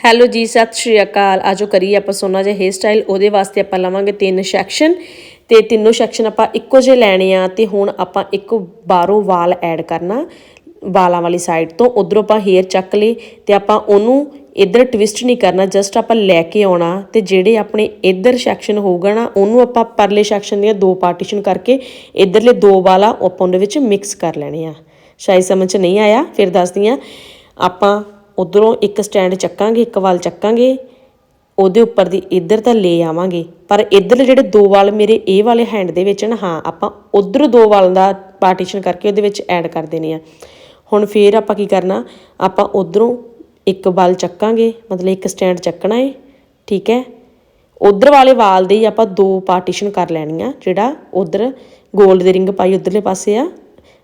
Hello ਜੀ, ਸਤਿ ਸ਼੍ਰੀ ਅਕਾਲ। ਆਜੋ ਕਰੀਏ ਆਪਾਂ ਸੋਨਾ ਜਿਹਾ ਹੇਅਰ ਸਟਾਈਲ ਉਹਦੇ ਵਾਸਤੇ ਆਪਾਂ ਲਵਾਂਗੇ ਤਿੰਨ ਸੈਕਸ਼ਨ ਤੇ ਤਿੰਨੋਂ ਸੈਕਸ਼ਨ ਆਪਾਂ ਇੱਕੋ ਜਿਹੇ ਲੈਣੇ ਆ ਤੇ ਹੁਣ ਆਪਾਂ ਇੱਕ ਬਾਹਰੋਂ ਵਾਲ ਐਡ ਕਰਨਾ, ਵਾਲਾਂ ਵਾਲੀ ਸਾਈਡ ਤੋਂ। ਉਧਰੋਂ ਆਪਾਂ ਹੇਅਰ ਚੱਕ ਲਏ ਤੇ ਆਪਾਂ ਉਹਨੂੰ ਇੱਧਰ ਟਵਿਸਟ ਨਹੀਂ ਕਰਨਾ ਜਸਟ ਆਪਾਂ ਲੈ ਕੇ ਆਉਣਾ। ਤੇ ਜਿਹੜੇ ਆਪਣੇ ਇੱਧਰ ਸੈਕਸ਼ਨ ਹੋਊਗਾ ਨਾ, ਉਹਨੂੰ ਆਪਾਂ ਪਰਲੇ ਸੈਕਸ਼ਨ ਦੀਆਂ ਦੋ ਪਾਰਟੀਸ਼ਨ ਕਰਕੇ ਇੱਧਰਲੇ ਦੋ ਵਾਲਾ ਆਪਾਂ ਉਹਦੇ ਵਿੱਚ ਮਿਕਸ ਕਰ ਲੈਣੇ ਆ। ਸ਼ਾਇਦ ਸਮਝ 'ਚ ਨਹੀਂ ਆਇਆ, ਫਿਰ ਦੱਸਦੀ ਆ ਆਪਾਂ ਉਧਰੋਂ ਇੱਕ ਸਟੈਂਡ ਚੱਕਾਂਗੇ, ਇੱਕ ਵਾਲ ਚੱਕਾਂਗੇ, ਉਹਦੇ ਉੱਪਰ ਦੀ ਇੱਧਰ ਤਾਂ ਲੈ ਆਵਾਂਗੇ। ਪਰ ਇੱਧਰ ਜਿਹੜੇ ਦੋ ਵਾਲ ਮੇਰੇ ਇਹ ਵਾਲੇ ਹੈਂਡ ਦੇ ਵਿੱਚ ਨਾ, ਹਾਂ, ਆਪਾਂ ਉਧਰ ਦੋ ਵਾਲ ਦਾ ਪਾਰਟੀਸ਼ਨ ਕਰਕੇ ਉਹਦੇ ਵਿੱਚ ਐਡ ਕਰ ਦੇਣੇ ਆ। ਹੁਣ ਫੇਰ ਆਪਾਂ ਕੀ ਕਰਨਾ, ਆਪਾਂ ਉਧਰੋਂ ਇੱਕ ਵਾਲ ਚੱਕਾਂਗੇ, ਮਤਲਬ ਇੱਕ ਸਟੈਂਡ ਚੱਕਣਾ ਹੈ ਠੀਕ ਹੈ? ਉਧਰ ਵਾਲੇ ਵਾਲ ਦੇ ਹੀ ਆਪਾਂ ਦੋ ਪਾਰਟੀਸ਼ਨ ਕਰ ਲੈਣੀਆਂ, ਜਿਹੜਾ ਉਧਰ 골ਡ ਦੇ ਰਿੰਗ ਪਾਈ ਉਧਰਲੇ ਪਾਸੇ ਆ।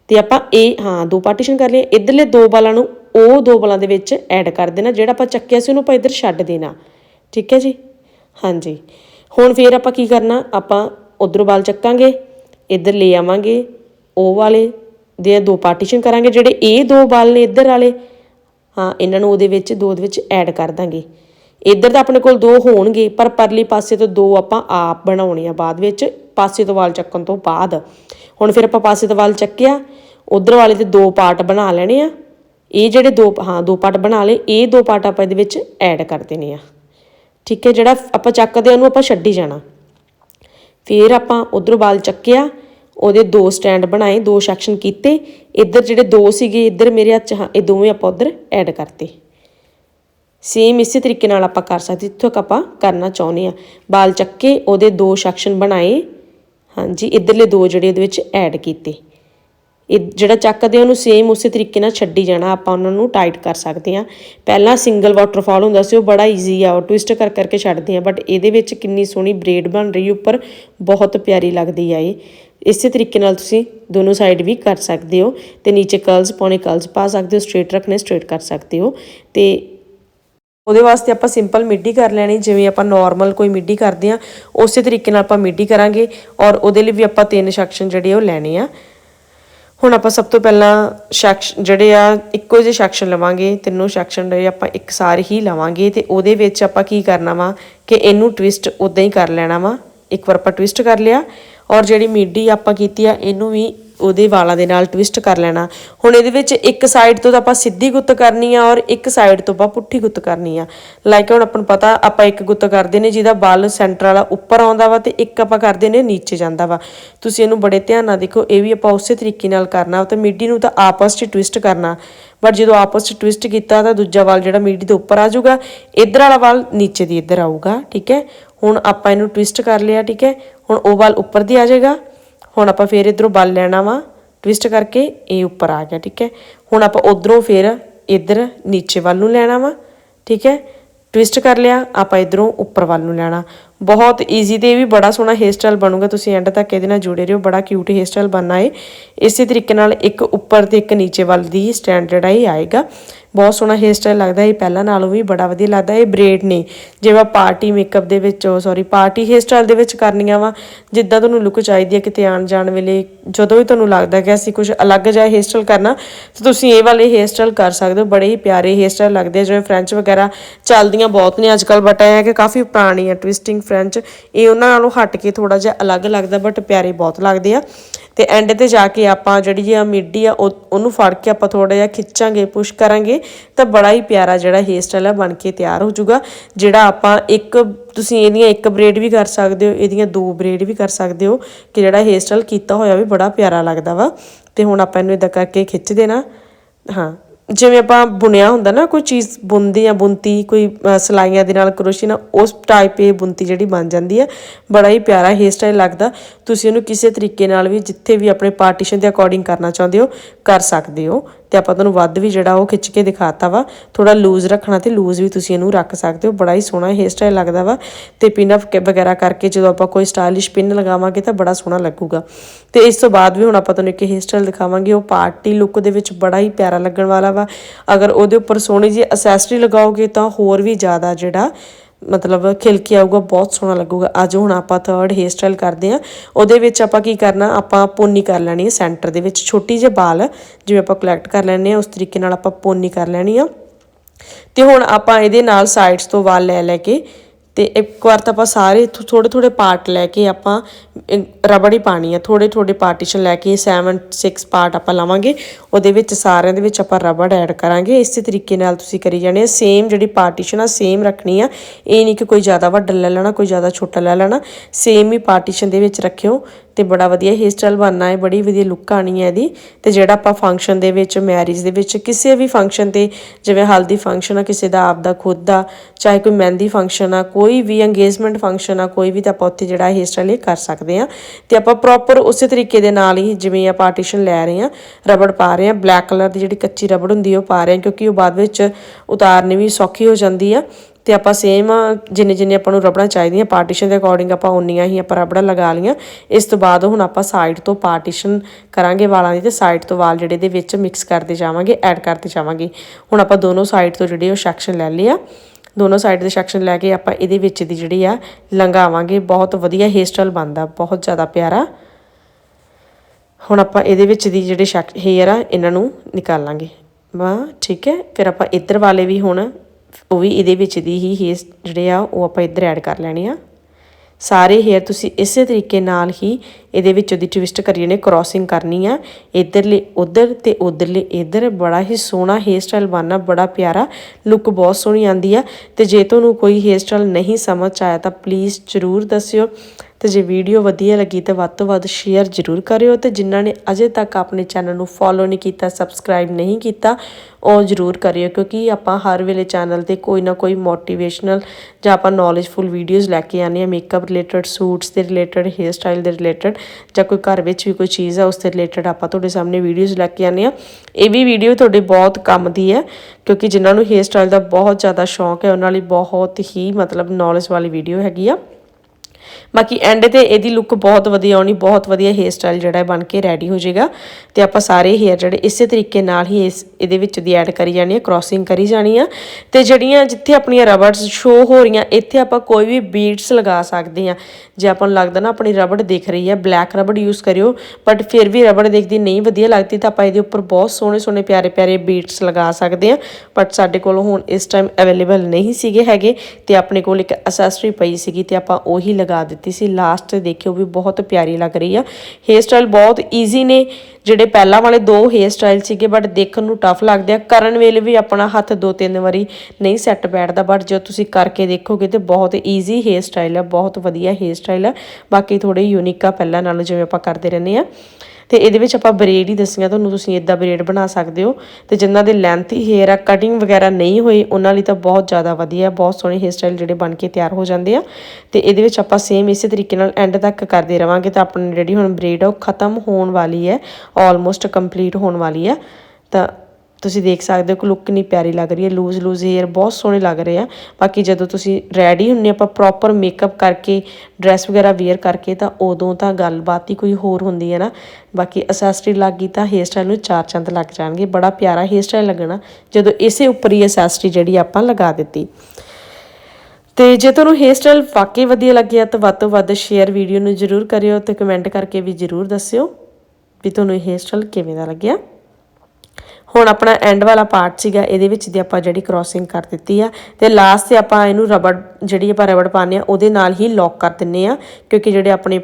ਤੇ ਆਪਾਂ ਇਹ, ਹਾਂ, ਦੋ ਪਾਰਟੀਸ਼ਨ ਕਰ ਲਏ ਇਧਰਲੇ ਦੋ ਵਾਲਾਂ ਨੂੰ ਉਹ ਦੋ ਵਾਲਾਂ ਦੇ ਵਿੱਚ ਐਡ ਕਰ ਦੇਣਾ, ਜਿਹੜਾ ਆਪਾਂ ਚੱਕਿਆ ਸੀ ਉਹਨੂੰ ਆਪਾਂ ਇੱਧਰ ਛੱਡ ਦੇਣਾ। ਠੀਕ ਹੈ ਜੀ? ਹਾਂਜੀ। ਹੁਣ ਫੇਰ ਆਪਾਂ ਕੀ ਕਰਨਾ? ਆਪਾਂ ਉਧਰੋਂ ਵਾਲ ਚੱਕਾਂਗੇ, ਇੱਧਰ ਲੈ ਆਵਾਂਗੇ, ਉਹ ਵਾਲੇ ਦੇ ਦੋ ਪਾਰਟੀਸ਼ਨ ਕਰਾਂਗੇ, ਜਿਹੜੇ ਇਹ ਦੋ ਵਾਲ ਨੇ ਇੱਧਰ ਵਾਲੇ। ਹਾਂ, ਇਹਨਾਂ ਨੂੰ ਉਹਦੇ ਵਿੱਚ, ਦੋ ਦੇ ਵਿੱਚ ਐਡ ਕਰ ਦਾਂਗੇ। ਇੱਧਰ ਤਾਂ ਆਪਣੇ ਕੋਲ ਦੋ ਹੋਣਗੇ, ਪਰ ਪਰਲੀ ਪਾਸੇ ਤੋਂ ਦੋ ਆਪਾਂ ਆਪ ਬਣਾਉਣੇ ਆ ਬਾਅਦ ਵਿੱਚ, ਪਾਸੇ ਤੋਂ ਵਾਲ ਚੱਕਣ ਤੋਂ ਬਾਅਦ। ਹੁਣ ਫਿਰ ਆਪਾਂ ਪਾਸੇ ਤੋਂ ਵਾਲ ਚੱਕਿਆ, ਉਧਰ ਵਾਲੇ ਦੇ ਦੋ ਪਾਰਟ ਬਣਾ ਲੈਣੇ ਆ। ਇਹ ਜਿਹੜੇ ਦੋ, ਹਾਂ, ਦੋ ਪਾਰਟ ਬਣਾ ਲਏ, ਇਹ ਦੋ ਪਾਰਟ ਆਪਾਂ ਇਹਦੇ ਵਿੱਚ ਐਡ ਕਰ ਦੇਣੇ ਆ। ਠੀਕ ਹੈ, ਜਿਹੜਾ ਆਪਾਂ ਚੱਕਦੇ ਆ ਉਹਨੂੰ ਆਪਾਂ ਛੱਡੀ ਜਾਣਾ। ਫਿਰ ਆਪਾਂ ਉਧਰੋਂ ਬਾਲ ਚੱਕਿਆ, ਉਹਦੇ ਦੋ ਸਟੈਂਡ ਬਣਾਏ, ਦੋ ਸੈਕਸ਼ਨ ਕੀਤੇ। ਇੱਧਰ ਜਿਹੜੇ ਦੋ ਸੀਗੇ, ਇੱਧਰ ਮੇਰੇ ਹੱਥ 'ਚ, ਹਾਂ, ਇਹ ਦੋਵੇਂ ਆਪਾਂ ਉਧਰ ਐਡ ਕਰਤੇ। ਸੇਮ ਇਸੇ ਤਰੀਕੇ ਨਾਲ ਆਪਾਂ ਕਰ ਸਕਦੇ, ਜਿੱਥੋਂ ਤੱਕ ਆਪਾਂ ਕਰਨਾ ਚਾਹੁੰਦੇ ਆ ਬਾਲ ਚੱਕੇ, ਉਹਦੇ ਦੋ ਸੈਕਸ਼ਨ ਬਣਾਏ। ਹਾਂਜੀ, ਇੱਧਰਲੇ ਦੋ ਜਿਹੜੇ ਉਹਦੇ ਵਿੱਚ ਐਡ ਕੀਤੇ। ਇਹ ਜਿਹੜਾ ਚੱਕਦੇ ਆ, ਉਹਨੂੰ ਸੇਮ ਉਸੇ ਤਰੀਕੇ ਨਾਲ ਛੱਡੀ ਜਾਣਾ, ਆਪਾਂ ਉਹਨਾਂ ਨੂੰ ਟਾਈਟ ਕਰ ਸਕਦੇ ਆ ਪਹਿਲਾਂ ਸਿੰਗਲ ਵਾਟਰਫਾਲ ਹੁੰਦਾ ਸੀ, ਉਹ ਬੜਾ ਈਜ਼ੀ ਆ, ਉਹ ਟਵਿਸਟ ਕਰ ਕਰਕੇ ਛੱਡਦੇ ਆ ਬਟ ਇਹਦੇ ਵਿੱਚ ਕਿੰਨੀ ਸੋਹਣੀ ਬ੍ਰੇਡ ਬਣ ਰਹੀ, ਉੱਪਰ ਬਹੁਤ ਪਿਆਰੀ ਲੱਗਦੀ ਆ ਇਹ। ਇਸੇ ਤਰੀਕੇ ਨਾਲ ਤੁਸੀਂ ਦੋਨੋਂ ਸਾਈਡ ਵੀ ਕਰ ਸਕਦੇ ਹੋ ਤੇ ਨੀਚੇ ਕਰਲਸ ਪਾਉਣੇ ਕਰਲਸ ਪਾ ਸਕਦੇ ਹੋ ਸਟ੍ਰੇਟ ਰੱਖਣੇ ਸਟ੍ਰੇਟ ਕਰ ਸਕਦੇ ਹੋ। ਤੇ ਉਹਦੇ ਵਾਸਤੇ ਆਪਾਂ ਸਿੰਪਲ ਮਿੱਡੀ ਕਰ ਲੈਣੀ, ਜਿਵੇਂ ਆਪਾਂ ਨਾਰਮਲ ਕੋਈ ਮਿੱਡੀ ਕਰਦੇ ਆ, ਉਸੇ ਤਰੀਕੇ ਨਾਲ ਆਪਾਂ ਮਿੱਡੀ ਕਰਾਂਗੇ ਔਰ ਉਹਦੇ ਲਈ ਵੀ ਆਪਾਂ ਤਿੰਨ ਸੈਕਸ਼ਨ ਜਿਹੜੇ ਉਹ ਲੈਣੇ ਆ। ਹੁਣ ਆਪਾਂ ਸਭ ਤੋਂ ਪਹਿਲਾਂ ਸੈਕਸ਼ਨ ਜਿਹੜੇ ਆ, ਇੱਕੋ ਜਿਹੇ ਸੈਕਸ਼ਨ ਲਵਾਂਗੇ ਤਿੰਨੋਂ ਸੈਕਸ਼ਨ ਜਿਹੜੇ ਆਪਾਂ ਇੱਕ ਸਾਰ ਹੀ ਲਵਾਂਗੇ ਤੇ ਉਹਦੇ ਵਿੱਚ ਆਪਾਂ ਕੀ ਕਰਨਾ ਵਾ ਕਿ ਇਹਨੂੰ ਟਵਿਸਟ ਉਦਾਂ ਹੀ ਕਰ ਲੈਣਾ ਵਾ। ਇੱਕ ਵਾਰ ਆਪਾਂ ਟਵਿਸਟ ਕਰ ਲਿਆ ਔਰ ਜਿਹੜੀ ਮਿੱਡੀ ਆਪਾਂ ਕੀਤੀ ਆ, ਇਹਨੂੰ ਵੀ ਉਹਦੇ ਵਾਲਾਂ ਦੇ ਨਾਲ ਟਵਿਸਟ ਕਰ ਲੈਣਾ। ਹੁਣ ਇਹਦੇ ਵਿੱਚ ਇੱਕ ਸਾਈਡ ਤੋਂ ਤਾਂ ਆਪਾਂ ਸਿੱਧੀ ਗੁੱਤ ਕਰਨੀ ਆ ਔਰ ਇੱਕ ਸਾਈਡ ਤੋਂ ਆਪਾਂ ਪੁੱਠੀ ਗੁੱਤ ਕਰਨੀ ਆ। ਲਾਈਕ ਹੁਣ ਆਪਾਂ ਨੂੰ ਪਤਾ, ਆਪਾਂ ਇੱਕ ਗੁੱਤ ਕਰਦੇ ਨੇ ਜਿਹਦਾ ਬਲ ਸੈਂਟਰ ਵਾਲਾ ਉੱਪਰ ਆਉਂਦਾ ਵਾ ਤੇ ਇੱਕ ਆਪਾਂ ਕਰਦੇ ਨੇ ਨੀਚੇ ਜਾਂਦਾ ਵਾ। ਤੁਸੀਂ ਇਹਨੂੰ ਬੜੇ ਧਿਆਨ ਨਾਲ ਦੇਖੋ, ਇਹ ਵੀ ਆਪਾਂ ਉਸੇ ਤਰੀਕੇ ਨਾਲ ਕਰਨਾ ਤੇ ਮਿੱਡੀ ਨੂੰ ਤਾਂ ਆਪਸ 'ਚ ਟਵਿਸਟ ਕਰਨਾ। ਬਟ ਜਦੋਂ ਆਪਸ 'ਚ ਟਵਿਸਟ ਕੀਤਾ ਤਾਂ ਦੂਜਾ ਵਾਲ ਜਿਹੜਾ ਮਿੱਡੀ ਦੇ ਉੱਪਰ ਆ ਜਾਊਗਾ, ਇੱਧਰ ਵਾਲਾ ਵਾਲ ਨੀਚੇ ਦੀ ਇੱਧਰ ਆਊਗਾ, ਠੀਕ ਹੈ? ਹੁਣ ਆਪਾਂ ਇਹਨੂੰ ਟਵਿਸਟ ਕਰ ਲਿਆ, ਠੀਕ ਹੈ? ਹੁਣ ਉਹ ਵਾਲ ਉੱਪਰ ਦੀ ਆ ਜਾਏਗਾ। ਹੁਣ ਆਪਾਂ ਫੇਰ ਇਧਰੋਂ ਬਲ ਲੈਣਾ ਵਾ ਟਵਿਸਟ ਕਰਕੇ ਇਹ ਉੱਪਰ ਆ ਗਿਆ, ਠੀਕ ਹੈ। ਹੁਣ ਆਪਾਂ ਉਧਰੋਂ ਫੇਰ ਇਧਰ ਨੀਚੇ ਵੱਲ ਨੂੰ ਲੈਣਾ ਵਾ, ਠੀਕ ਹੈ। ਟਵਿਸਟ ਕਰ ਲਿਆ, ਆਪਾਂ ਇਧਰੋਂ ਉੱਪਰ ਵੱਲ ਨੂੰ ਲੈਣਾ। ਬਹੁਤ ਈਜ਼ੀ ਤੇ ਇਹ ਵੀ ਬੜਾ ਸੋਹਣਾ ਹੇਅਰ ਸਟਾਈਲ ਬਣੂਗਾ, ਤੁਸੀਂ ਐਂਡ ਤੱਕ ਇਹਦੇ ਨਾਲ ਜੁੜੇ ਰਹੋ, ਬੜਾ ਕਿਊਟ ਹੇਅਰ ਸਟਾਈਲ ਬਣਨਾ ਹੈ ਇਸੇ ਤਰੀਕੇ ਨਾਲ ਇੱਕ ਉੱਪਰ ਤੇ ਇੱਕ ਨੀਚੇ ਵੱਲ ਦੀ ਸਟੈਂਡਰਡ ਹੀ ਆਏਗਾ। ਬਹੁਤ ਸੋਹਣਾ ਹੇਅਰ ਸਟਾਈਲ ਲੱਗਦਾ ਇਹ, ਪਹਿਲਾਂ ਨਾਲੋਂ ਵੀ ਬੜਾ ਵਧੀਆ ਲੱਗਦਾ ਇਹ ਬ੍ਰੇਡ ਨੇ। ਜਿਵੇਂ ਪਾਰਟੀ ਮੇਕਅਪ ਦੇ ਵਿੱਚ ਸੌਰੀ ਪਾਰਟੀ ਹੇਅਰ ਸਟਾਈਲ ਦੇ ਵਿੱਚ ਕਰਨੀਆਂ ਵਾ, ਜਿੱਦਾਂ ਤੁਹਾਨੂੰ ਲੁੱਕ ਚਾਹੀਦੀ ਹੈ ਕਿਤੇ ਆਣ ਜਾਣ ਵੇਲੇ, ਜਦੋਂ ਵੀ ਤੁਹਾਨੂੰ ਲੱਗਦਾ ਕਿ ਅਸੀਂ ਕੁਝ ਅਲੱਗ ਜਿਹਾ ਹੇਅਰ ਸਟਾਈਲ ਕਰਨਾ, ਤਾਂ ਤੁਸੀਂ ਇਹ ਵਾਲੇ ਹੇਅਰ ਸਟਾਈਲ ਕਰ ਸਕਦੇ ਹੋ। ਬੜੇ ਹੀ ਪਿਆਰੇ ਹੇਅਰ ਸਟਾਈਲ ਲੱਗਦੇ ਆ, ਜਿਵੇਂ ਫ੍ਰੈਂਚ ਵਗੈਰਾ ਚੱਲਦੀਆਂ ਬਹੁਤ ਨੇ ਅੱਜਕੱਲ ਬਟ ਇਹ ਹੈ ਕਿ ਕਾਫੀ ਪੁਰਾਣੀ ਹੈ ਟਵਿਸਟਿੰਗ ਫ੍ਰੈਂਚ ਇਹ ਉਹਨਾਂ ਨਾਲੋਂ ਹਟ ਕੇ ਥੋੜਾ ਜਿਹਾ ਅਲੱਗ ਲੱਗਦਾ ਬਟ ਪਿਆਰੇ ਬਹੁਤ ਲੱਗਦੇ ਆ। ਤੇ ਐਂਡ ਤੇ ਜਾ ਕੇ ਆਪਾਂ ਜਿਹੜੀ ਆ ਮਿੱਡੀ ਆ, ਉਹ- ਉਹਨੂੰ ਫੜ ਕੇ ਆਪਾਂ ਥੋੜਾ ਜਿਹਾ ਖਿੱਚਾਂਗੇ ਪੁਸ਼ ਕਰਾਂਗੇ, ਤਾਂ ਬੜਾ ਹੀ ਪਿਆਰਾ ਜਿਹੜਾ ਹੇਅਰ ਸਟਾਈਲ ਆ ਬਣ ਕੇ ਤਿਆਰ ਹੋ ਜਾਊਗਾ। ਜਿਹੜਾ ਆਪਾਂ ਇੱਕ, ਤੁਸੀਂ ਇਹਦੀਆਂ ਇੱਕ ਬ੍ਰੇਡ ਵੀ ਕਰ ਸਕਦੇ ਹੋ, ਇਹਦੀਆਂ ਦੋ ਬ੍ਰੇਡ ਵੀ ਕਰ ਸਕਦੇ ਹੋ, ਕਿ ਜਿਹੜਾ ਹੇਅਰ ਸਟਾਈਲ ਕੀਤਾ ਹੋਇਆ ਵੀ ਬੜਾ ਪਿਆਰਾ ਲੱਗਦਾ ਵਾ। ਤੇ ਹੁਣ ਆਪਾਂ ਇਹਨੂੰ ਇਦਾਂ ਕਰਕੇ ਖਿੱਚ ਦੇਣਾ। ਹਾਂ। ਜਿਵੇਂ ਆਪਾਂ ਬੁਣਿਆ ਹੁੰਦਾ ਨਾ ਕੋਈ ਚੀਜ਼ ਬੁਣਦੇ ਆ ਬੁੰਤੀ ਕੋਈ ਅ, ਸਲਾਈਆਂ ਦੇ ਨਾਲ ਕਰੋਸ਼ੀ ਨਾਲ ਉਸ ਟਾਈਪ ਇਹ ਬੁੰਤੀ ਜਿਹੜੀ ਬਣ ਜਾਂਦੀ ਹੈ ਬੜਾ ਹੀ ਪਿਆਰਾ ਹੇਅਰ ਸਟਾਈਲ ਲੱਗਦਾ। ਤੁਸੀਂ ਉਹਨੂੰ ਕਿਸੇ ਤਰੀਕੇ ਨਾਲ ਵੀ ਜਿੱਥੇ ਵੀ ਆਪਣੇ ਪਾਰਟੀਸ਼ਨ ਦੇ ਅਕੋਰਡਿੰਗ ਕਰਨਾ ਚਾਹੁੰਦੇ ਹੋ ਕਰ ਸਕਦੇ ਹੋ। ਤੇ ਆਪਾਂ ਤੁਹਾਨੂੰ ਵੱਧ ਵੀ ਜਿਹੜਾ ਉਹ ਖਿੱਚ ਕੇ ਦਿਖਾਤਾ ਵਾ ਥੋੜਾ ਲੂਜ਼ ਰੱਖਣਾ ਤੇ ਲੂਜ਼ ਵੀ ਤੁਸੀਂ ਇਹਨੂੰ ਰੱਖ ਸਕਦੇ ਹੋ। ਬੜਾ ਹੀ ਸੋਹਣਾ ਹੇਅਰ ਸਟਾਈਲ ਲੱਗਦਾ ਵਾ। ਤੇ ਪਿਨ ਅਪ ਵਗੈਰਾ ਕਰਕੇ ਜਦੋਂ ਆਪਾਂ ਕੋਈ ਸਟਾਈਲਿਸ਼ ਪਿਨ ਲਗਾਵਾਂਗੇ ਤਾਂ ਬੜਾ ਸੋਹਣਾ ਲੱਗੂਗਾ। ਤੇ ਇਸ ਤੋਂ ਬਾਅਦ ਵੀ ਹੁਣ ਆਪਾਂ ਤੁਹਾਨੂੰ ਇੱਕ ਹੇਅਰ ਸਟਾਈਲ ਦਿਖਾਵਾਂਗੇ। ਉਹ ਪਾਰਟੀ ਲੁੱਕ ਦੇ ਵਿੱਚ ਬੜਾ ਹੀ ਪਿਆਰਾ ਲੱਗਣ ਵਾਲਾ ਵਾ। ਅਗਰ ਉਹਦੇ ਉੱਪਰ ਸੋਹਣੀ ਜੀ ਅਸੈਸਰੀ ਲਗਾਓਗੇ ਤਾਂ ਹੋਰ ਵੀ ਜ਼ਿਆਦਾ ਜਿਹੜਾ ਮਤਲਬ ਖਿਲ ਕੇ ਆਊਗਾ, ਬਹੁਤ ਸੋਹਣਾ ਲੱਗੂਗਾ। ਅੱਜ ਹੁਣ ਆਪਾਂ ਥਰਡ ਹੇਅਰ ਸਟਾਈਲ ਕਰਦੇ ਆ ਉਹਦੇ ਵਿੱਚ ਆਪਾਂ ਕੀ ਕਰਨਾ, ਆਪਾਂ ਪੋਨੀ ਕਰ ਲੈਣੀ ਹੈ ਸੈਂਟਰ ਦੇ ਵਿੱਚ। ਛੋਟੀ ਜਿਹੀ ਬਾਲ ਜਿਵੇਂ ਆਪਾਂ ਕਲੈਕਟ ਕਰ ਲੈਣੇ ਆ ਉਸ ਤਰੀਕੇ ਨਾਲ ਆਪਾਂ ਪੋਨੀ ਕਰ ਲੈਣੀ ਆ। ਤੇ ਹੁਣ ਆਪਾਂ ਇਹਦੇ ਨਾਲ ਸਾਈਡਸ ਤੋਂ ਵਾਲ ਲੈ ਲੈ ਕੇ ਤੇ ਇੱਕ ਵਾਰ ਤਾਂ ਆਪਾਂ ਸਾਰੇ ਥੋੜੇ ਥੋੜੇ ਪਾਰਟ ਲੈ ਕੇ ਆਪਾਂ ਰਬੜ ਹੀ ਪਾਣੀ ਆ। ਥੋੜੇ ਥੋੜੇ ਪਾਰਟੀਸ਼ਨ ਲੈ ਕੇ 7 6 ਪਾਰਟ ਆਪਾਂ ਲਾਵਾਂਗੇ। ਉਹਦੇ ਵਿੱਚ ਸਾਰਿਆਂ ਦੇ ਵਿੱਚ ਆਪਾਂ ਰਬੜ ਐਡ ਕਰਾਂਗੇ। ਇਸੇ ਤਰੀਕੇ ਨਾਲ ਤੁਸੀਂ ਕਰੀ ਜਾਣੇ ਸੇਮ ਜਿਹੜੀ ਪਾਰਟੀਸ਼ਨ ਆ ਸੇਮ ਰੱਖਣੀ ਆ। ਇਹ ਨਹੀਂ ਕਿ ਕੋਈ ਜ਼ਿਆਦਾ ਵੱਡਾ ਲੈ ਲੈਣਾ, ਕੋਈ ਜ਼ਿਆਦਾ ਛੋਟਾ ਲੈ ਲੈਣਾ। ਸੇਮ ਹੀ ਪਾਰਟੀਸ਼ਨ ਦੇ ਵਿੱਚ ਰੱਖਿਓ। ਤੇ ਬੜਾ ਵਧੀਆ ਹੇਅਰ ਸਟਾਈਲ ਬਣਨਾ ਹੈ, ਬੜੀ ਵਧੀਆ ਲੁੱਕ ਆਣੀ ਹੈ ਇਹਦੀ ਤੇ ਜਿਹੜਾ ਆਪਾਂ ਫੰਕਸ਼ਨ ਦੇ ਵਿੱਚ ਮੈਰਿਜ ਦੇ ਵਿੱਚ ਕਿਸੇ ਵੀ ਫੰਕਸ਼ਨ ਤੇ, ਜਿਵੇਂ ਹਲਦੀ ਫੰਕਸ਼ਨ ਆ, ਕਿਸੇ ਦਾ ਆਪ ਦਾ ਖੁਦ ਦਾ, ਚਾਹੇ ਕੋਈ ਮਹਿੰਦੀ ਫੰਕਸ਼ਨ ਆ, ਕੋਈ ਵੀ ਅੰਗੇਜਮੈਂਟ ਫੰਕਸ਼ਨ ਆ, ਕੋਈ ਵੀ ਤਾਂ ਆਪਾਂ ਉੱਥੇ ਜਿਹੜਾ ਹੇਅਰ ਸਟਾਈਲ ਇਹ ਕਰ ਸਕਦੇ ਆ ਤੇ ਆਪਾਂ ਪ੍ਰੋਪਰ ਉਸੇ ਤਰੀਕੇ ਦੇ ਨਾਲ ਹੀ ਜਿਵੇਂ ਆ ਪਾਰਟੀਸ਼ਨ ਲੈ ਰਹੇ ਆ ਰਬੜ ਪਾ ਰਹੇ ਆ ਬਲੈਕ ਕਲਰ ਦੀ ਜਿਹੜੀ ਕੱਚੀ ਰਬੜ ਹੁੰਦੀ ਉਹ ਪਾ ਰਹੇ ਆ ਕਿਉਂਕਿ ਉਹ ਬਾਅਦ ਵਿੱਚ ਉਤਾਰਨੀ ਵੀ ਸੌਖੀ ਹੋ ਜਾਂਦੀ ਆ ਤੇ ਆਪਾਂ ਸੇਮ ਜਿੰਨੇ ਜਿੰਨੇ ਆਪਾਂ ਨੂੰ ਰਬੜਾਂ ਚਾਹੀਦੀਆਂ ਪਾਰਟੀਸ਼ਨ ਦੇ ਅਕੋਰਡਿੰਗ ਆਪਾਂ ਉਨੀਆਂ ਹੀ ਆਪਾਂ ਰਬੜਾਂ ਲਗਾ ਲਈਆਂ। ਇਸ ਤੋਂ ਬਾਅਦ ਹੁਣ ਆਪਾਂ ਸਾਈਡ ਤੋਂ ਪਾਰਟੀਸ਼ਨ ਕਰਾਂਗੇ ਵਾਲਾਂ ਦੀ ਤੇ ਸਾਈਡ ਤੋਂ ਵਾਲ ਜਿਹੜੇ ਦੇ ਵਿੱਚ ਮਿਕਸ ਕਰਦੇ ਜਾਵਾਂਗੇ ਐਡ ਕਰਦੇ ਜਾਵਾਂਗੇ। ਹੁਣ ਆਪਾਂ ਦੋਨੋਂ ਸਾਈਡ ਤੋਂ ਜਿਹੜੇ ਉਹ ਸੈਕਸ਼ਨ ਲੈ ਲਿਆ ਦੋਨੋਂ ਸਾਈਡ ਦੇ ਸੈਕਸ਼ਨ ਲੈ ਕੇ ਆਪਾਂ ਇਹਦੇ ਵਿੱਚ ਦੀ ਜਿਹੜੀ ਆ, ਲੰਘਾਵਾਂਗੇ। ਬਹੁਤ ਵਧੀਆ ਹੇਅਰ ਸਟਾਈਲ ਬਣਦਾ, ਬਹੁਤ ਜ਼ਿਆਦਾ ਪਿਆਰਾ। ਹੁਣ ਆਪਾਂ ਇਹਦੇ ਵਿੱਚ ਦੀ ਜਿਹੜੇ ਸ਼ੈਕ ਹੇਅਰ ਆ, ਇਹਨਾਂ ਨੂੰ ਨਿਕਾਲਾਂਗੇ। ਵਾ ਠੀਕ ਹੈ। ਫਿਰ ਆਪਾਂ ਇੱਧਰ ਵਾਲੇ ਵੀ ਹੁਣ ਉਹ ਵੀ ਇਹਦੇ ਵਿੱਚ ਦੀ ਹੀ ਹੇਅਰ ਜਿਹੜੇ ਆ, ਉਹ ਆਪਾਂ ਇੱਧਰ ਐਡ ਕਰ ਲੈਣੇ ਆ। ਸਾਰੇ ਹੇਅਰ ਤੁਸੀਂ ਇਸੇ ਤਰੀਕੇ ਨਾਲ ਹੀ ਇਹਦੇ ਵਿੱਚ ਉਹਦੀ ਟਵਿਸਟ ਕਰੀ ਨੇ ਕ੍ਰਾਸਿੰਗ ਕਰਨੀ ਆ। ਇਧਰਲੇ ਉਧਰ ਤੇ ਉਧਰਲੇ, ਇਧਰ ਬੜਾ ਹੀ ਸੋਹਣਾ ਹੇਅਰ ਸਟਾਈਲ ਬਣਨਾ, ਬੜਾ ਪਿਆਰਾ ਲੁੱਕ ਬਹੁਤ ਸੋਹਣੀ ਆਂਦੀ ਆ। ਤੇ ਜੇ ਤੁਹਾਨੂੰ ਕੋਈ ਹੇਅਰ ਸਟਾਈਲ ਨਹੀਂ ਸਮਝ 'ਚ ਆਇਆ ਤਾਂ ਪਲੀਜ਼ ਜਰੂਰ ਦੱਸਿਓ। ਤੇ ਜੇ ਵੀਡੀਓ ਵਧੀਆ ਲੱਗੀ ਤਾਂ ਵੱਧ ਤੋਂ ਵੱਧ ਸ਼ੇਅਰ ਜ਼ਰੂਰ ਕਰਿਓ ਤੇ ਜਿਨ੍ਹਾਂ ਨੇ ਅਜੇ ਤੱਕ ਆਪਣੇ ਚੈਨਲ ਨੂੰ ਫੋਲੋ ਨਹੀਂ ਕੀਤਾ ਸਬਸਕ੍ਰਾਈਬ ਨਹੀਂ ਕੀਤਾ, ਉਹ ਜ਼ਰੂਰ ਕਰਿਓ ਕਿਉਂਕਿ ਆਪਾਂ ਹਰ ਵੇਲੇ ਚੈਨਲ ਤੇ ਕੋਈ ਨਾ ਕੋਈ ਮੋਟੀਵੇਸ਼ਨਲ ਜਾਂ ਆਪਾਂ ਨੌਲੇਜਫੁਲ ਵੀਡੀਓਜ਼ ਲੈ ਕੇ ਆਉਂਦੇ ਆ ਮੇਕਅਪ ਰਿਲੇਟਡ ਸੂਟਸ ਦੇ ਰਿਲੇਟਡ ਹੇਅਰ ਸਟਾਈਲ ਦੇ ਰਿਲੇਟਡ ਜਾਂ ਕੋਈ ਘਰ ਵਿੱਚ ਵੀ ਕੋਈ ਚੀਜ਼ ਆ, ਉਸ ਦੇ ਰਿਲੇਟਡ ਆਪਾਂ ਤੁਹਾਡੇ ਸਾਹਮਣੇ ਵੀਡੀਓਜ਼ ਲੈ ਕੇ ਆਉਂਦੇ ਆ ਇਹ ਵੀ ਵੀਡੀਓ ਤੁਹਾਡੇ ਬਹੁਤ ਕੰਮ ਦੀ ਹੈ ਕਿਉਂਕਿ ਜਿਨ੍ਹਾਂ ਨੂੰ ਹੇਅਰ ਸਟਾਈਲ ਦਾ ਬਹੁਤ ਜ਼ਿਆਦਾ ਸ਼ੌਂਕ ਹੈ, ਉਹਨਾਂ ਲਈ ਬਹੁਤ ਹੀ ਮਤਲਬ ਨੌਲੇਜ ਵਾਲੀ ਵੀਡੀਓ ਹੈਗੀ ਆ। ਬਾਕੀ ਐਂਡ ਤੇ ਇਹਦੀ ਲੁੱਕ ਬਹੁਤ ਵਧੀਆ ਆਉਣੀ, ਬਹੁਤ ਵਧੀਆ ਹੇਅਰ ਸਟਾਈਲ ਜਿਹੜਾ ਬਣ ਕੇ ਰੈਡੀ ਹੋ ਜਾਏਗਾ। ਤੇ ਆਪਾਂ ਸਾਰੇ ਹੇਅਰ ਜਿਹੜੇ ਇਸੇ ਤਰੀਕੇ ਨਾਲ ਹੀ ਇਸ, ਇਹਦੇ ਵਿੱਚ ਦੀ ਐਡ ਕਰੀ ਜਾਣੀ ਹੈ ਕ੍ਰਾਸਿੰਗ ਕਰੀ ਜਾਣੀ ਆ। ਤੇ ਜਿਹੜੀਆਂ ਜਿੱਥੇ ਆਪਣੀਆਂ ਰਬੜਸ ਸ਼ੋ ਹੋ ਰਹੀਆਂ, ਇੱਥੇ ਆਪਾਂ ਕੋਈ ਵੀ ਬੀਡਸ ਲਗਾ ਸਕਦੇ ਆ। ਜੇ ਆਪਾਂ ਨੂੰ ਲੱਗਦਾ ਨਾ ਆਪਣੀ ਰਬੜ ਦਿਖ ਰਹੀ ਹੈ ਬਲੈਕ ਰਬੜ ਯੂਜ਼ ਕਰਿਓ ਬਟ ਫਿਰ ਵੀ ਰਬੜ ਦੇਖਦੀ ਨਹੀਂ ਵਧੀਆ ਲੱਗਦੀ, ਤਾਂ ਆਪਾਂ ਇਹਦੇ ਉੱਪਰ ਬਹੁਤ ਸੋਹਣੇ ਸੋਹਣੇ ਪਿਆਰੇ ਪਿਆਰੇ ਬੀਡਸ ਲਗਾ ਸਕਦੇ ਆ। ਬਟ ਸਾਡੇ ਕੋਲ ਹੁਣ ਇਸ ਟਾਈਮ ਅਵੇਲੇਬਲ ਨਹੀਂ ਸੀਗੇ ਹੈਗੇ, ਤੇ ਆਪਣੇ ਕੋਲ ਇੱਕ ਅਸੈਸਰੀ ਪਈ ਸੀਗੀ, ਤੇ ਆਪਾਂ ਉਹੀ ਲਗਾ ਦਿੱਤੀ ਸੀ। ਲਾਸਟ ਦੇਖਿਓ ਵੀ ਬਹੁਤ ਪਿਆਰੀ ਲੱਗ ਰਹੀ ਆ। ਹੇਅਰ ਸਟਾਈਲ ਬਹੁਤ ਈਜ਼ੀ ਨੇ। ਜਿਹੜੇ ਪਹਿਲਾਂ ਵਾਲੇ ਦੋ ਹੇਅਰ ਸਟਾਈਲ ਸੀਗੇ ਬਟ ਦੇਖਣ ਨੂੰ ਟਫ ਲੱਗਦੇ ਆ। ਕਰਨ ਵੇਲੇ ਵੀ ਆਪਣਾ ਹੱਥ ਦੋ ਤਿੰਨ ਵਾਰੀ ਨਹੀਂ ਸੈੱਟ ਬੈਠਦਾ ਬਟ ਜੇ ਤੁਸੀਂ ਕਰਕੇ ਦੇਖੋਗੇ ਤੇ ਬਹੁਤ ਈਜ਼ੀ ਹੇਅਰ ਸਟਾਈਲ ਆ, ਬਹੁਤ ਵਧੀਆ ਹੇਅਰ ਸਟਾਈਲ ਆ। ਬਾਕੀ ਥੋੜੇ ਯੂਨੀਕ ਆ ਪਹਿਲਾਂ ਨਾਲੋਂ, ਜਿਵੇਂ ਆਪਾਂ ਕਰਦੇ ਰਹਿੰਦੇ ਆ। ਤੇ ਇਹਦੇ ਵਿੱਚ ਆਪਾਂ ਬਰੇਡ ਹੀ ਦੱਸੀਆਂ, ਤੁਹਾਨੂੰ ਤੁਸੀਂ ਇਦਾਂ ਬਰੇਡ ਬਣਾ ਸਕਦੇ ਹੋ। ਤੇ ਜਿਨ੍ਹਾਂ ਦੇ ਲੈਂਥ ਹੇਅਰ ਆ ਕਟਿੰਗ ਵਗੈਰਾ ਨਹੀਂ ਹੋਈ ਉਹਨਾਂ ਲਈ ਤਾਂ ਬਹੁਤ ਜ਼ਿਆਦਾ ਵਧੀਆ, ਬਹੁਤ ਸੋਹਣੇ ਹੇਅਰ ਸਟਾਈਲ ਜਿਹੜੇ ਬਣ ਕੇ ਤਿਆਰ ਹੋ ਜਾਂਦੇ ਆ। ਤੇ ਇਹਦੇ ਵਿੱਚ ਆਪਾਂ ਸੇਮ ਇਸੇ ਤਰੀਕੇ ਨਾਲ ਐਂਡ ਤੱਕ ਕਰਦੇ ਰਵਾਂਗੇ ਤਾਂ ਆਪਣੀ ਜਿਹੜੀ ਹੁਣ ਬਰੇਡ ਆ, ਉਹ ਖਤਮ ਹੋਣ ਵਾਲੀ ਹੈ ਆਲਮੋਸਟ ਕੰਪਲੀਟ ਹੋਣ ਵਾਲੀ ਹੈ। ਤਾਂ ਤੁਸੀਂ ਦੇਖ ਸਕਦੇ ਹੋ ਕਿ ਲੁੱਕ ਨਹੀਂ ਪਿਆਰੀ ਲੱਗ ਰਹੀ ਹੈ ਲੂਜ਼ ਲੂਜ਼ ਹੇਅਰ ਬਹੁਤ ਸੋਹਣੇ ਲੱਗ ਰਹੇ ਆ। ਬਾਕੀ ਜਦੋਂ ਤੁਸੀਂ ਰੈਡੀ ਹੁੰਨੇ ਆਪਾਂ ਪ੍ਰੋਪਰ ਮੇਕਅਪ ਕਰਕੇ ਡਰੈਸ ਵਗੈਰਾ ਵੇਅਰ ਕਰਕੇ, ਤਾਂ ਉਦੋਂ ਤਾਂ ਗੱਲਬਾਤ ਹੀ ਕੋਈ ਹੋਰ ਹੁੰਦੀ ਹੈ ਨਾ। ਬਾਕੀ ਅਸੈਸਰੀ ਲੱਗ ਗਈ ਤਾਂ ਹੇਅਰ ਸਟਾਈਲ ਨੂੰ ਚਾਰ ਚੰਦ ਲੱਗ ਜਾਣਗੇ। ਬੜਾ ਪਿਆਰਾ ਹੇਅਰ ਸਟਾਈਲ ਲੱਗਣਾ, ਜਦੋਂ ਇਸੇ ਉੱਪਰ ਹੀ ਅਸੈਸਰੀ ਜਿਹੜੀ ਆਪਾਂ ਲਗਾ ਦਿੱਤੀ। ਤੇ ਜੇ ਤੁਹਾਨੂੰ ਹੇਅਰ ਸਟਾਈਲ ਵਾਕਈ ਵਧੀਆ ਲੱਗਿਆ ਤਾਂ ਵੱਧ ਤੋਂ ਵੱਧ ਸ਼ੇਅਰ ਵੀਡੀਓ ਨੂੰ ਜਰੂਰ ਕਰਿਓ ਤੇ ਕਮੈਂਟ ਕਰਕੇ ਵੀ ਜਰੂਰ ਦੱਸਿਓ ਵੀ ਤੁਹਾਨੂੰ ਹੇਅਰ ਸਟਾਈਲ ਕਿਵੇਂ ਦਾ ਲੱਗਿਆ। ਹੁਣ ਆਪਣਾ ਐਂਡ ਵਾਲਾ ਪਾਰਟ ਸੀਗਾ, ਇਹਦੇ ਵਿੱਚ ਦੀ ਆਪਾਂ ਜਿਹੜੀ ਕ੍ਰਾਸਿੰਗ ਕਰ ਦਿੱਤੀ ਆ, ਤੇ ਲਾਸਟ ਤੇ ਆਪਾਂ ਇਹਨੂੰ ਰਬੜ ਜਿਹੜੀ ਆਪਾਂ ਰਬੜ ਪਾਉਂਦੇ ਆ ਉਹਦੇ ਨਾਲ ਹੀ ਲੌਕ ਕਰ ਦਿੰਨੇ ਆ ਕਿਉਂਕਿ ਜਿਹੜੇ ਆਪਣੇ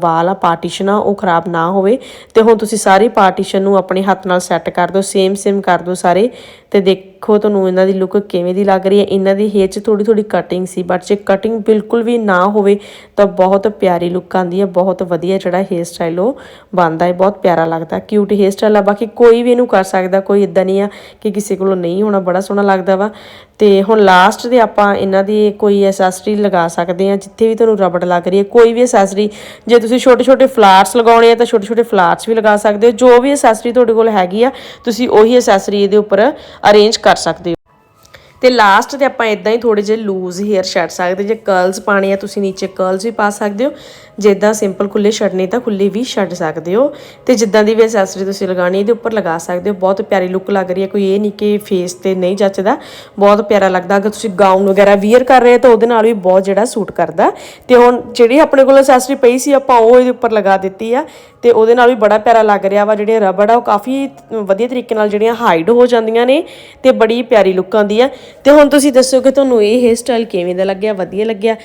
ਵਾਲ ਆ ਪਾਰਟੀਸ਼ਨ ਆ, ਉਹ ਖਰਾਬ ਨਾ ਹੋਵੇ। ਤੇ ਹੁਣ ਤੁਸੀਂ ਸਾਰੀ ਪਾਰਟੀਸ਼ਨ ਨੂੰ ਆਪਣੇ ਹੱਥ ਨਾਲ ਸੈੱਟ ਕਰ ਦਿਓ ਸੇਮ ਸੇਮ ਕਰ ਦਿਓ ਸਾਰੇ। ਤੇ ਦੇਖੋ ਤੁਹਾਨੂੰ ਇਹਨਾਂ ਦੀ ਲੁੱਕ ਕਿਵੇਂ ਦੀ ਲੱਗ ਰਹੀ ਹੈ। ਇਹਨਾਂ ਦੀ ਹੇਅਰ 'ਚ ਥੋੜੀ ਥੋੜੀ ਕਟਿੰਗ ਸੀ ਬਟ ਜੇ ਕਟਿੰਗ ਬਿਲਕੁਲ ਵੀ ਨਾ ਹੋਵੇ, ਤਾਂ ਬਹੁਤ ਪਿਆਰੀ ਲੁੱਕ ਆਉਂਦੀ ਹੈ। ਬਹੁਤ ਵਧੀਆ ਜਿਹੜਾ ਹੇਅਰ ਸਟਾਈਲ ਉਹ ਬਣਦਾ ਹੈ। ਬਹੁਤ ਪਿਆਰਾ ਲੱਗਦਾ। ਕਿਊਟ ਹੇਅਰ ਸਟਾਈਲ ਆ। ਬਾਕੀ ਕੋਈ ਵੀ ਇਹਨੂੰ ਕਰ ਸਕਦਾ, ਕੋਈ ਇਦਾਂ ਨਹੀਂ ਆ ਕਿ ਕਿਸੇ ਕੋਲੋਂ ਨਹੀਂ ਹੋਣਾ। ਬੜਾ ਸੋਹਣਾ ਲੱਗਦਾ ਵਾ। ਤੇ ਹੁਣ ਲਾਸਟ ਦੇ ਆਪਾਂ ਇਹਨਾਂ ਦੀ ਕੋਈ ਕੋਈ ਐਸੈਸਰੀ ਲਗਾ ਸਕਦੇ ਆ ਜਿੱਥੇ ਵੀ ਤੁਹਾਨੂੰ ਰਬੜ ਲੱਗ ਰਹੀ ਹੈ, ਕੋਈ ਵੀ ਐਸੈਸਰੀ ਜੇ ਤੁਸੀਂ ਛੋਟੇ ਛੋਟੇ ਫਲਾਰਸ ਲਗਾਉਣੇ ਆ ਤਾਂ ਛੋਟੇ ਛੋਟੇ ਫਲਾਰਸ ਵੀ ਲਗਾ ਸਕਦੇ ਹੋ, ਜੋ ਵੀ ਐਸੈਸਰੀ ਤੁਹਾਡੇ ਕੋਲ ਹੈਗੀ ਆ, ਤੁਸੀਂ ਉਹੀ ਐਸੈਸਰੀ ਇਹਦੇ ਉੱਪਰ ਅਰੇਂਜ ਕਰ ਸਕਦੇ ਹੋ। ਤੇ ਲਾਸਟ ਤੇ ਆਪਾਂ ਇਦਾਂ ਹੀ ਥੋੜੇ ਜਿਹੇ ਲੂਜ਼ ਹੇਅਰ ਛੱਡ ਸਕਦੇ, ਜੇ ਕਰਲਸ ਪਾਣੇ ਆ ਤੁਸੀਂ ਨੀਚੇ ਕਰਲਸ ਵੀ ਪਾ ਸਕਦੇ ਹੋ, ਜਿੱਦਾਂ ਸਿੰਪਲ ਖੁੱਲੇ ਛੱਡਨੇ ਤਾਂ ਖੁੱਲੇ ਵੀ ਛੱਡ ਸਕਦੇ ਹੋ ਤੇ ਜਿੱਦਾਂ ਦੀ ਵੀ ਐਕਸੈਸਰੀ ਤੁਸੀਂ ਲਗਾਣੀ ਇਹਦੇ ਉੱਪਰ ਲਗਾ ਸਕਦੇ ਹੋ, ਬਹੁਤ ਪਿਆਰੀ ਲੁੱਕ ਲੱਗ ਰਹੀ ਹੈ, ਕੋਈ ਇਹ ਨਹੀਂ ਕਿ ਫੇਸ ਤੇ ਨਹੀਂ ਜੱਚਦਾ, ਬਹੁਤ ਪਿਆਰਾ ਲੱਗਦਾ, ਅਗਰ ਤੁਸੀਂ ਗਾਊਨ ਵਗੈਰਾ ਵੀਅਰ ਕਰ ਰਹੇ ਹੋ ਤਾਂ ਉਹਦੇ ਨਾਲ ਵੀ ਬਹੁਤ ਜਿਹੜਾ ਸੂਟ ਕਰਦਾ ਤੇ ਹੁਣ ਜਿਹੜੀ ਆਪਣੇ ਕੋਲ ਐਕਸੈਸਰੀ ਪਈ ਸੀ, ਆਪਾਂ ਉਹ ਇਹਦੇ ਉੱਪਰ ਲਗਾ ਦਿੱਤੀ ਆ ਤੇ ਉਹਦੇ ਨਾਲ ਵੀ ਬੜਾ ਪਿਆਰਾ ਲੱਗ ਰਿਹਾ ਵਾ, ਜਿਹੜੇ ਰਬੜ ਆ, ਉਹ ਕਾਫੀ ਵਧੀਆ ਤਰੀਕੇ ਨਾਲ ਜਿਹੜੀਆਂ ਹਾਈਡ ਹੋ ਜਾਂਦੀਆਂ ਨੇ ਤੇ ਬੜੀ ਪਿਆਰੀ ਲੁੱਕ ਆਉਂਦੀ ਆ। ਤੇ ਹੁਣ ਤੁਸੀਂ ਦੱਸੋ ਕਿ ਤੁਹਾਨੂੰ ਇਹ ਹੇਅਰ ਸਟਾਈਲ ਕਿਵੇਂ ਦਾ ਲੱਗਿਆ? ਵਧੀਆ ਲੱਗਿਆ?